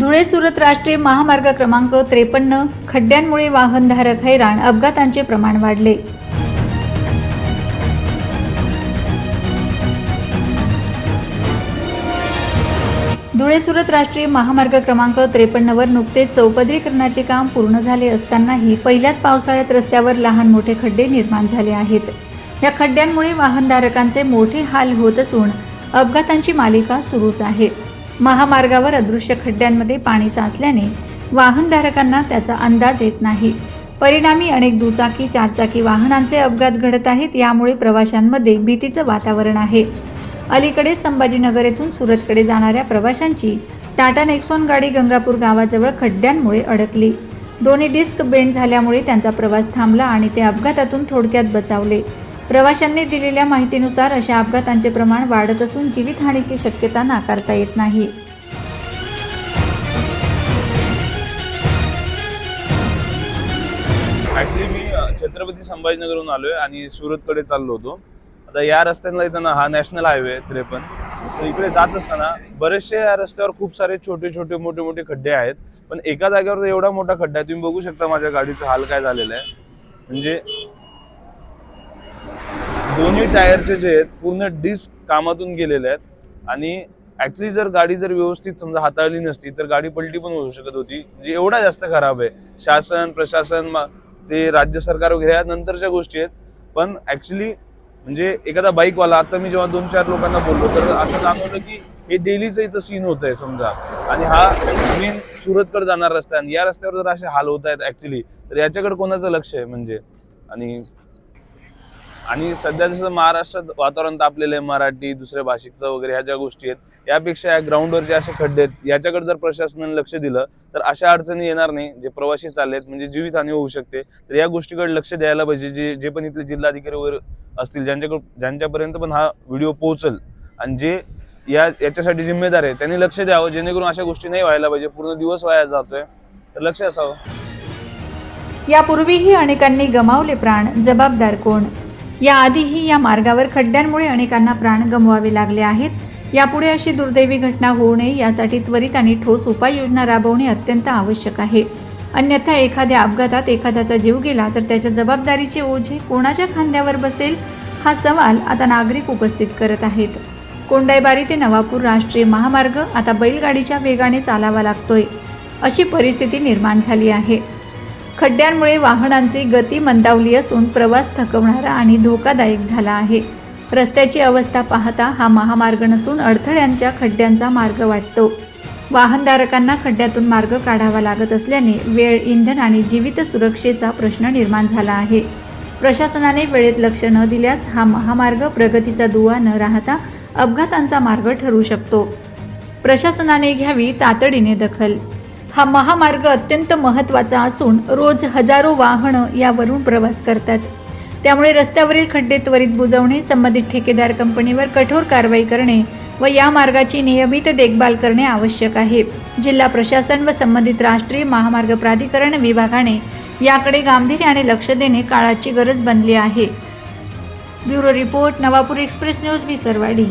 धुळे सुरत राष्ट्रीय महामार्ग क्रमांक त्रेपन्न खड्ड्यांमुळे वाहनधारक हैराण अपघातांचे प्रमाण वाढले. धुळे सुरत राष्ट्रीय महामार्ग क्रमांक त्रेपन्नवर नुकतेच चौपदरीकरणाचे काम पूर्ण झाले असतानाही पहिल्याच पावसाळ्यात रस्त्यावर लहान मोठे खड्डे निर्माण झाले आहेत. या खड्ड्यांमुळे वाहनधारकांचे मोठे हाल होत असून अपघातांची मालिका सुरूच आहे. महामार्गावर अदृश्य खड्ड्यांमध्ये पाणी साचल्याने वाहनधारकांना त्याचा अंदाज येत नाही. परिणामी अनेक दुचाकी चारचाकी वाहनांचे अपघात घडत आहेत यामुळे प्रवाशांमध्ये भीतीचं वातावरण आहे. अलीकडे संभाजीनगर येथून सुरतकडे जाणाऱ्या प्रवाशांची टाटा नेक्सॉन गाडी गंगापूर गावाजवळ खड्ड्यांमुळे अडकली. दोन्ही डिस्क बेंड झाल्यामुळे त्यांचा प्रवास थांबला आणि ते अपघातातून थोडक्यात बचावले. प्रवाशांनी दिलेल्या माहितीनुसार अशा अपघातांचे प्रमाण वाढत असून जीवितहानीची शक्यता नाकारता येत नाही. ॲक्च्युली मी छत्रपती संभाजीनगरहून आहे आणि सुरतकडे चाललो होतो. आता या रस्त्यांना येताना हा नॅशनल हायवे त्रेपन्न तर इकडे जात असताना बरेचसे या रस्त्यावर खूप सारे छोटे छोटे मोठे मोठे खड्डे आहेत. पण एका जागेवर एवढा मोठा खड्डा आहे तुम्ही बघू शकता माझ्या गाडीचा हाल काय झालेला आहे. म्हणजे दोन्ही टायरचे जे आहेत पूर्ण डिस्क कामातून गेलेले आहेत. आणि ऍक्च्युली जर गाडी जर व्यवस्थित समजा हाताळली नसती तर गाडी पलटी पण होऊ शकत होती. म्हणजे एवढा जास्त खराब आहे. शासन प्रशासन मा- ते राज्य सरकार वगैरे या नंतरच्या गोष्टी आहेत. पण ऍक्च्युली म्हणजे एखादा बाईकवाला आता मी जेव्हा दोन चार लोकांना बोललो तर असं जाणवलं की हे डेलीचं इथं सीन होत आहे समजा. आणि हा मेन सुरतकडे जाणार रस्ता आहे. आणि या रस्त्यावर जर असे हाल होत आहेत ऍक्च्युली तर याच्याकडे कोणाचं लक्ष आहे म्हणजे? आणि आणि सध्या जसं महाराष्ट्रात वातावरण तापलेलं आहे मराठी दुसऱ्या भाषिकचं वगैरे ह्या ज्या गोष्टी आहेत यापेक्षा या ग्राउंडवर जे असे खड्डे आहेत याच्याकडे जर प्रशासनाने लक्ष दिलं तर अशा अडचणी येणार नाही. जे प्रवासी चाललेत म्हणजे जीवितहानी होऊ शकते. तर या गोष्टीकडे लक्ष द्यायला पाहिजे. जे जे पण इथले जिल्हाधिकारी वगैरे असतील ज्यांच्याकडे ज्यांच्यापर्यंत पण हा व्हिडिओ पोहोचल आणि जे या याच्यासाठी जिम्मेदार आहे त्यांनी लक्ष द्यावं. जेणेकरून अशा गोष्टी नाही व्हायला पाहिजे. पूर्ण दिवस वाया जातोय. तर लक्ष असावं. यापूर्वीही अनेकांनी गमावले प्राण. जबाबदार कोण? याआधीही या मार्गावर खड्ड्यांमुळे अनेकांना प्राण गमवावे लागले आहेत. यापुढे अशी दुर्दैवी घटना होऊ नये यासाठी त्वरित आणि ठोस उपाययोजना राबवणे अत्यंत आवश्यक आहे. अन्यथा एखाद्या अपघातात एखाद्याचा जीव गेला तर त्याच्या जबाबदारीचे ओझे कोणाच्या खांद्यावर बसेल हा सवाल आता नागरिक उपस्थित करत आहेत. कोंडाईबारी ते नवापूर राष्ट्रीय महामार्ग आता बैलगाडीच्या वेगाने चालावा लागतोय. अशी परिस्थिती निर्माण झाली आहे. खड्ड्यांमुळे वाहनांची गती मंदावली असून प्रवास थकवणारा आणि धोकादायक झाला आहे. रस्त्याची अवस्था पाहता हा महामार्ग नसून अडथळ्यांच्या खड्ड्यांचा मार्ग वाटतो. वाहनधारकांना खड्ड्यातून मार्ग काढावा लागत असल्याने वेळ इंधन आणि जीवित सुरक्षेचा प्रश्न निर्माण झाला आहे. प्रशासनाने वेळेत लक्ष न दिल्यास हा महामार्ग प्रगतीचा दुवा न राहता अपघातांचा मार्ग ठरू शकतो. प्रशासनाने घ्यावी तातडीने दखल हा महामार्ग अत्यंत महत्त्वाचा असून रोज हजारो वाहनं यावरून प्रवास करतात. त्यामुळे रस्त्यावरील खड्डे त्वरित बुजवणे संबंधित ठेकेदार कंपनीवर कठोर कारवाई करणे व या मार्गाची नियमित देखभाल करणे आवश्यक आहे. जिल्हा प्रशासन व संबंधित राष्ट्रीय महामार्ग प्राधिकरण विभागाने याकडे गांभीर्याने लक्ष देणे काळाची गरज बनली आहे. Bureau report Navapur express news Visarwadi.